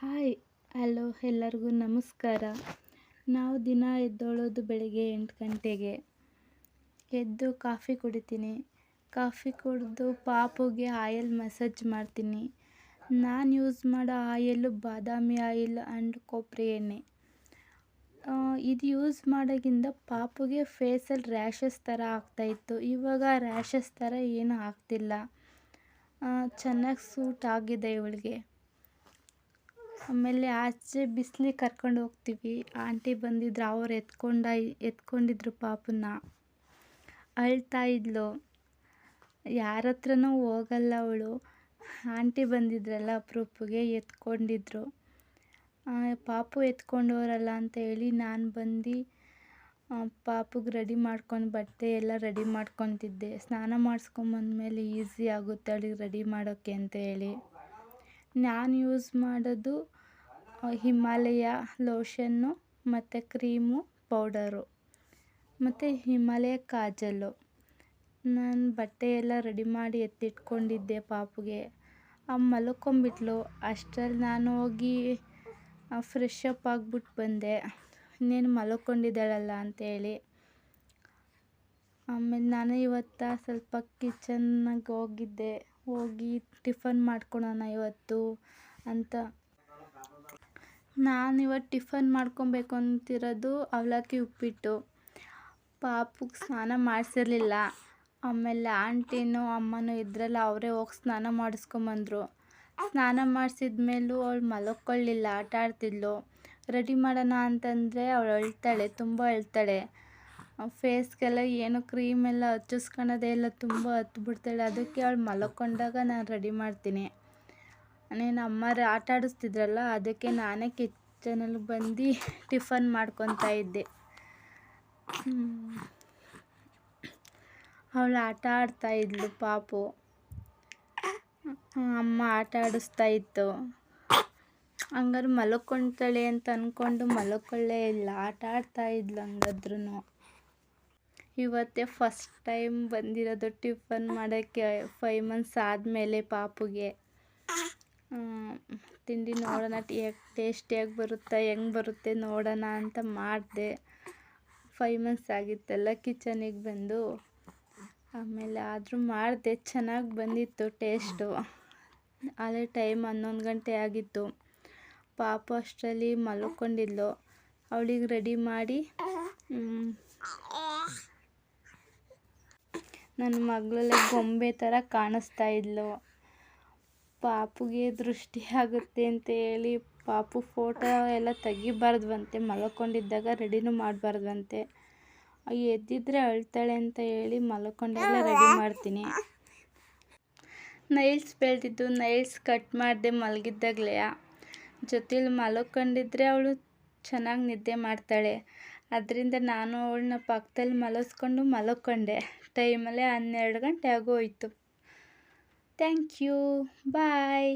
Hi, hello ಎಲ್ಲರಿಗೂ ನಮಸ್ಕಾರ. ನಾವು ದಿನ ಎದ್ದೋಳೋದು ಬೆಳಗ್ಗೆ ಎಂಟು ಗಂಟೆಗೆ. ಎದ್ದು ಕಾಫಿ ಕುಡಿತೀನಿ. ಕಾಫಿ ಕುಡಿದು ಪಾಪುಗೆ ಆಯಲ್ ಮಸಾಜ್ ಮಾಡ್ತೀನಿ. ನಾನು ಯೂಸ್ ಮಾಡೋ ಆಯಲ್ಲು ಬಾದಾಮಿ ಆಯಿಲ್ ಆ್ಯಂಡ್ ಕೊಬ್ಬರಿ ಎಣ್ಣೆ. ಇದು ಯೂಸ್ ಮಾಡೋಕ್ಕಿಂತ ಪಾಪುಗೆ ಫೇಸಲ್ಲಿ ರ್ಯಾಷಸ್ ಥರ ಆಗ್ತಾಯಿತ್ತು ಇವಾಗ ರ್ಯಾಷಸ್ ಥರ ಏನೂ ಆಗ್ತಿಲ್ಲ. ಚೆನ್ನಾಗಿ ಸೂಟ್ ಆಗಿದೆ ಇವಳಿಗೆ. ಆಮೇಲೆ ಆಚೆ ಬಿಸ್ಲಿಗೆ ಕರ್ಕೊಂಡು ಹೋಗ್ತೀವಿ. ಆಂಟಿ ಬಂದಿದ್ರು, ಅವ್ರು ಎತ್ಕೊಂಡ, ಎತ್ಕೊಂಡಿದ್ರು ಪಾಪುನ. ಅಳ್ತಾ ಇದ್ಲು. ಯಾರ ಹತ್ರನೂ ಹೋಗಲ್ಲ ಅವಳು. ಆಂಟಿ ಬಂದಿದ್ರಲ್ಲ ಅಪರೂಪಗೆ ಎತ್ಕೊಂಡಿದ್ರು. ಪಾಪು ಎತ್ಕೊಂಡವರಲ್ಲ ಅಂತ ಹೇಳಿ ನಾನು ಬಂದು ಪಾಪುಗೆ ರೆಡಿ ಮಾಡ್ಕೊಂಡು ಬಟ್ಟೆ ಎಲ್ಲ ರೆಡಿ ಮಾಡ್ಕೊತಿದ್ದೆ. ಸ್ನಾನ ಮಾಡಿಸ್ಕೊಂಬಂದ್ಮೇಲೆ ಈಸಿ ಆಗುತ್ತೆ ಅವಳಿಗೆ ರೆಡಿ ಮಾಡೋಕ್ಕೆ ಅಂತ ಹೇಳಿ. ನಾನು ಯೂಸ್ ಮಾಡೋದು ಹಿಮಾಲಯ ಲೋಷನ್ನು ಮತ್ತು ಕ್ರೀಮು ಪೌಡರು ಮತ್ತು ಹಿಮಾಲಯ ಕಾಜಲು. ನಾನು ಬಟ್ಟೆ ಎಲ್ಲ ರೆಡಿ ಮಾಡಿ ಎತ್ತಿಟ್ಕೊಂಡಿದ್ದೆ ಪಾಪುಗೆ. ಮಲ್ಕೊಂಬಿಟ್ಲು. ಅಷ್ಟ್ರಲ್ಲಿ ನಾನು ಹೋಗಿ ಫ್ರೆಶ್ ಅಪ್ ಆಗ್ಬಿಟ್ಟು ಬಂದೆ. ಇನ್ನೇನು ಮಲ್ಕೊಂಡಿದ್ದಾಳಲ್ಲ ಅಂತೇಳಿ. ಆಮೇಲೆ ನಾನು ಇವತ್ತು ಸ್ವಲ್ಪ ಕಿಚನ್ನಾಗ ಹೋಗಿದ್ದೆ. ಹೋಗಿ ಟಿಫನ್ ಮಾಡ್ಕೊಳೋಣ ಇವತ್ತು ಅಂತ. ನಾನು ಇವತ್ತು ಟಿಫನ್ ಮಾಡ್ಕೊಬೇಕು ಅಂತಿರೋದು ಅವಲಕ್ಕಿ ಉಪ್ಪಿಟ್ಟು. ಪಾಪುಗೆ ಸ್ನಾನ ಮಾಡಿಸಿರಲಿಲ್ಲ. ಆಮೇಲೆ ಆಂಟಿನೂ ಅಮ್ಮನೂ ಇದ್ರಲ್ಲ ಅವರೇ ಹೋಗಿ ಸ್ನಾನ ಮಾಡಿಸ್ಕೊಂಬಂದರು. ಸ್ನಾನ ಮಾಡಿಸಿದ ಮೇಲೂ ಅವಳು ಮಲಕ್ಕೊಳ್ಳಿಲ್ಲ ಆಟ ಆಡ್ತಿದ್ಲು ರೆಡಿ ಮಾಡೋಣ ಅಂತಂದರೆ ಅವಳು ಅಳ್ತಾಳೆ ತುಂಬ ಅಳ್ತಾಳೆ ಫೇಸ್ಗೆಲ್ಲ ಏನು ಕ್ರೀಮ್ ಎಲ್ಲ ಹಚ್ಚಿಸ್ಕೊಳ್ಳೋದೇ ಇಲ್ಲ, ತುಂಬ ಹತ್ಬಿಡ್ತಾಳೆ ಅದಕ್ಕೆ ಅವಳು ಮಲ್ಕೊಂಡಾಗ ನಾನು ರೆಡಿ ಮಾಡ್ತೀನಿ. ನೀನು ಅಮ್ಮರು ಆಟ ಆಡಿಸ್ತಿದ್ರಲ್ಲ, ಅದಕ್ಕೆ ನಾನೇ ಕಿಚನಲ್ಲಿ ಬಂದು ಟಿಫನ್ ಮಾಡ್ಕೊತಾ ಇದ್ದೆ. ಅವಳು ಆಟ ಆಡ್ತಾ ಇದ್ಲು ಪಾಪು. ಅಮ್ಮ ಆಟ ಆಡಿಸ್ತಾ ಇತ್ತು. ಹಂಗಾರೆ ಮಲ್ಕೊತಾಳೆ ಅಂತ ಅಂದ್ಕೊಂಡು ಮಲ್ಕೊಳ್ಳೇ ಇಲ್ಲ. ಆಟ ಆಡ್ತಾ ಇದ್ಲು ಹಂಗಾದ್ರೂ ಇವತ್ತೇ ಫಸ್ಟ್ ಟೈಮ್ ಬಂದಿರೋದು ಟಿಫನ್ ಮಾಡೋಕ್ಕೆ ಫೈವ್ ಮಂತ್ಸ್ ಆದಮೇಲೆ ಪಾಪುಗೆ. ತಿಂಡಿ ನೋಡೋಣ ಟೇಸ್ಟಿಯಾಗಿ ಬರುತ್ತಾ, ಹೆಂಗೆ ಬರುತ್ತೆ ನೋಡೋಣ ಅಂತ ಮಾಡಿದೆ. ಫೈವ್ ಮಂತ್ಸ್ ಆಗಿತ್ತಲ್ಲ ಕಿಚನಿಗೆ ಬಂದು. ಆಮೇಲೆ ಆದರೂ ಮಾಡಿದೆ, ಚೆನ್ನಾಗಿ ಬಂದಿತ್ತು ಟೇಸ್ಟು ಅದೇ ಟೈಮ್ ಹನ್ನೊಂದು ಗಂಟೆ ಆಗಿತ್ತು. ಪಾಪು ಅಷ್ಟರಲ್ಲಿ ಮಲ್ಕೊಂಡಿದ್ಲು. ಅವಳಿಗೆ ರೆಡಿ ಮಾಡಿ ನನ್ನ ಮಗಳಲ್ಲೇ ಗೊಂಬೆ ಥರ ಕಾಣಿಸ್ತಾ ಇದ್ಲು. ಪಾಪುಗೆ ದೃಷ್ಟಿ ಆಗುತ್ತೆ ಅಂತ ಹೇಳಿ ಪಾಪು ಫೋಟೋ ಎಲ್ಲ ತೆಗಿಬಾರ್ದಂತೆ ಮಲ್ಕೊಂಡಿದ್ದಾಗ ರೆಡಿನೂ ಮಾಡಬಾರ್ದಂತೆ ಎದ್ದಿದ್ರೆ ಅಳ್ತಾಳೆ ಅಂತ ಹೇಳಿ ಮಲ್ಕೊಂಡೆಲ್ಲ ರೆಡಿ ಮಾಡ್ತೀನಿ. ನೈಲ್ಸ್ ಬೆಳೆದಿದ್ದು ನೈಲ್ಸ್ ಕಟ್ ಮಾಡಿದೆ ಮಲಗಿದ್ದಾಗಲೇ. ಜೊತೆಲಿ ಮಲ್ಕೊಂಡಿದ್ರೆ ಅವಳು ಚೆನ್ನಾಗಿ ನಿದ್ದೆ ಮಾಡ್ತಾಳೆ. ಅದರಿಂದ ನಾನು ಅವಳನ್ನ ಪಕ್ಕದಲ್ಲಿ ಮಲಗಿಸ್ಕೊಂಡು ಮಲ್ಕೊಂಡೆ. ಟೈಮಲ್ಲೇ ಹನ್ನೆರಡು ಗಂಟೆ ಆಗೋಯ್ತು. Thank you bye